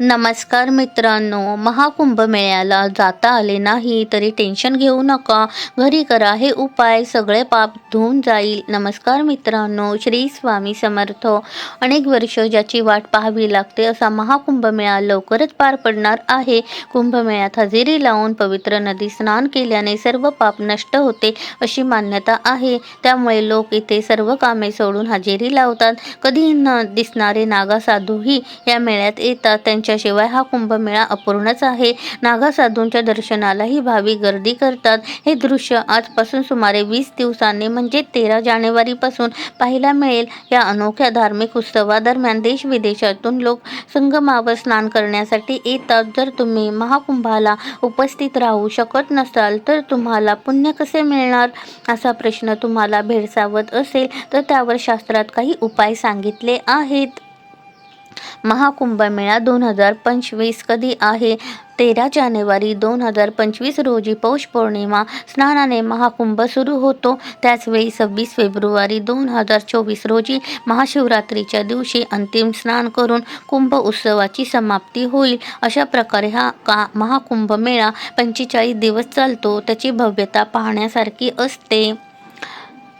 नमस्कार मित्रांनो महाकुंभ मेळ्याला जाता आले नाही तरी टेन्शन घेऊ नका. घरी करा हे उपाय सगळे पाप धुवून जाईल. नमस्कार मित्रांनो श्री स्वामी समर्थ. अनेक वर्ष ज्याची वाट पाहावी लागते असा महाकुंभ मेळा लवकरच पार पडणार आहे. कुंभमेळ्यात हजेरी लावून पवित्र नदी स्नान केल्याने सर्व पाप नष्ट होते अशी मान्यता आहे. त्यामुळे लोक इथे सर्व कामे सोडून हजेरी लावतात. कधी न दिसणारे नागा साधूही या मेळ्यात येतात. यांच्याशिवाय हा कुंभमेळा अपूर्णच आहे. नागा साधूंच्या दर्शनालाही भाविक गर्दी करतात. हे दृश्य आजपासून सुमारे वीस दिवसांनी म्हणजे तेरा जानेवारीपासून पाहायला मिळेल. या अनोख्या धार्मिक उत्सवादरम्यान देशविदेशातून लोक संगमावर स्नान करण्यासाठी येतात. जर तुम्ही महाकुंभाला उपस्थित राहू शकत नसाल तर तुम्हाला पुण्य कसे मिळणार? असा प्रश्न तुम्हाला भेडसावत असेल तर त्यावर शास्त्रात काही उपाय सांगितले आहेत. महाकुंभमेळा दोन हजार पंचवीस कधी आहे? तेरा जानेवारी दोन हजार पंचवीस रोजी पौष पौर्णिमा स्नानाने महाकुंभ सुरू होतो. त्याचवेळी सव्वीस फेब्रुवारी दोन हजार चोवीस रोजी महाशिवरात्रीच्या दिवशी अंतिम स्नान करून कुंभ उत्सवाची समाप्ती होईल. अशा प्रकारे हा का महाकुंभ मेळा पंचेचाळीस दिवस चालतो. त्याची भव्यता पाहण्यासारखी असते.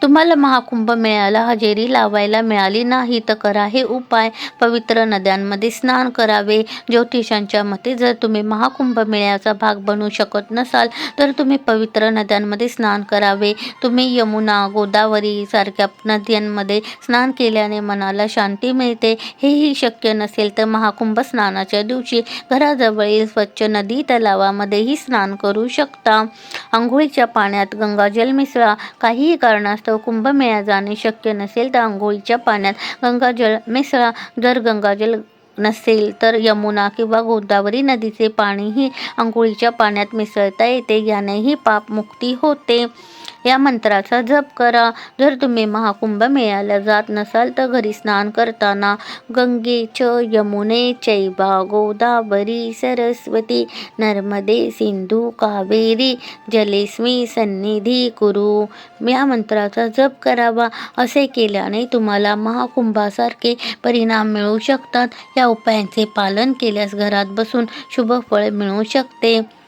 तुम्हाला महाकुंभ मेळ्याला हजेरी लावायला मिळाली नाही तर करा हे उपाय. पवित्र नद्यांमध्ये स्नान करावे. ज्योतिषांच्या मते जर तुम्ही महाकुंभ मेळ्याचा भाग बनू शकत नसाल तर तुम्ही पवित्र नद्यांमध्ये स्नान करावे. तुम्ही यमुना गोदावरी सारख्या नद्यांमध्ये स्नान केल्याने मनाला शांती मिळते. हेही शक्य नसेल तर महाकुंभ स्नानाच्या दिवशी घराजवळील स्वच्छ नदी तलावामध्येही स्नान करू शकता. आंघोळीच्या पाण्यात गंगाजल मिसळा. काहीही कारणास्तव कुंभमेळा जाणे शक्य नसेल तर आंघोळीच्या पाण्यात गंगाजल मिसळा जर गंगाजल नसेल तर यमुना किंवा गोदावरी नदीचे पाणीही आंघोळीच्या पाण्यात मिसळता येते. यानेही पापमुक्ती होते. या मंत्राचा जप करा. जर तुम्ही महाकुंभ मेळ्याला जात नसाल तर घरी स्नान करताना गंगे यमुने चैबा गोदावरी सरस्वती नर्मदे सिंधू कावेरी जलेस्मी सन्निधी कुरु. या मंत्राचा जप करावा. असे केल्याने तुम्हाला महाकुंभासारखे परिणाम मिळू शकतात. या उपायांचे पालन केल्यास घरात बसून शुभ फळ मिळू शकते.